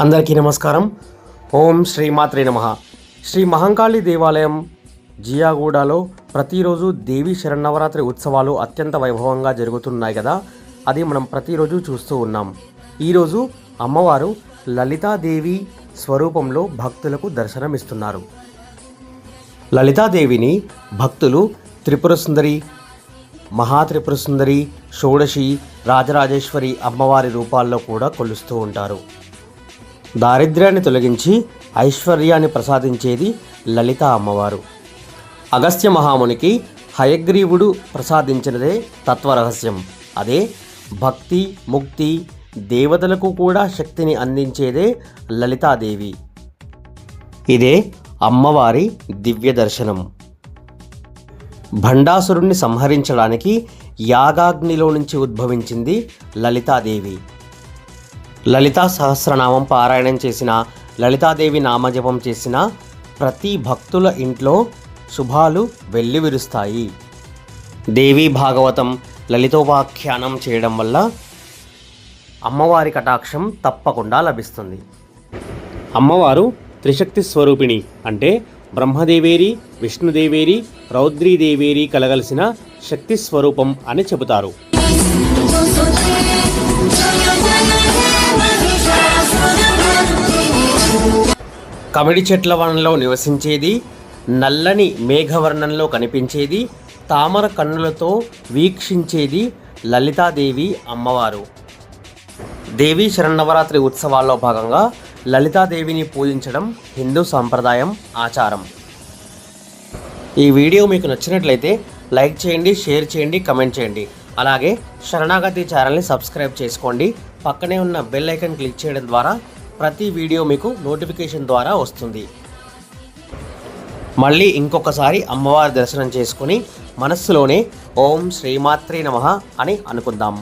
అందరికీ నమస్కారం. ఓం శ్రీమాత్రే నమ. శ్రీ మహంకాళి దేవాలయం జియాగూడలో ప్రతిరోజు దేవి శరన్నవరాత్రి ఉత్సవాలు అత్యంత వైభవంగా జరుగుతున్నాయి కదా. అది మనం ప్రతిరోజు చూస్తూ ఉన్నాం. ఈరోజు అమ్మవారు లలితాదేవి స్వరూపంలో భక్తులకు దర్శనమిస్తున్నారు. లలితాదేవిని భక్తులు త్రిపుర సుందరి మహాత్రిపుర సుందరి షోడశి రాజరాజేశ్వరి అమ్మవారి రూపాల్లో కూడా కొలుస్తూ ఉంటారు. దారిద్ర్యాన్ని తొలగించి ఐశ్వర్యాన్ని ప్రసాదించేది లలిత అమ్మవారు. అగస్త్య మహామునికి హయగ్రీవుడు ప్రసాదించినదే తత్వరహస్యం. అదే భక్తి ముక్తి దేవతలకు కూడా శక్తిని అందించేదే లలితాదేవి. ఇదే అమ్మవారి దివ్య దర్శనం భండాసురుణ్ణి సంహరించడానికి యాగాగ్నిలో నుంచి ఉద్భవించింది లలితాదేవి. లలితా సహస్రనామం పారాయణం చేసిన లలితాదేవి నామజపం చేసిన ప్రతి భక్తుల ఇంట్లో శుభాలు వెల్లివిరుస్తాయి. దేవీ భాగవతం లలితోపాఖ్యానం చేయడం వల్ల అమ్మవారి కటాక్షం తప్పకుండా లభిస్తుంది. అమ్మవారు త్రిశక్తి స్వరూపిణి అంటే బ్రహ్మదేవేరి విష్ణుదేవేరి రౌద్రీదేవేరి కలగలిసిన శక్తి స్వరూపం అని చెబుతారు. కమిడి చెట్ల వనంలో నివసించేది నల్లని మేఘవర్ణంలో కనిపించేది తామర కన్నులతో వీక్షించేది లలితాదేవి అమ్మవారు. దేవీ శరన్నవరాత్రి ఉత్సవాల్లో భాగంగా లలితాదేవిని పూజించడం హిందూ సాంప్రదాయం ఆచారం. ఈ వీడియో మీకు నచ్చినట్లయితే లైక్ చేయండి షేర్ చేయండి కమెంట్ చేయండి. అలాగే శరణాగతి ఛానల్ని సబ్స్క్రైబ్ చేసుకోండి. పక్కనే ఉన్న బెల్ ఐకన్ క్లిక్ చేయడం ద్వారా ప్రతి వీడియో మీకు నోటిఫికేషన్ ద్వారా వస్తుంది. మళ్ళీ ఇంకొకసారి అమ్మవారి దర్శనం చేసుకుని మనస్సులోనే ఓం శ్రీమాత్రే నమః అని అనుకుందాం.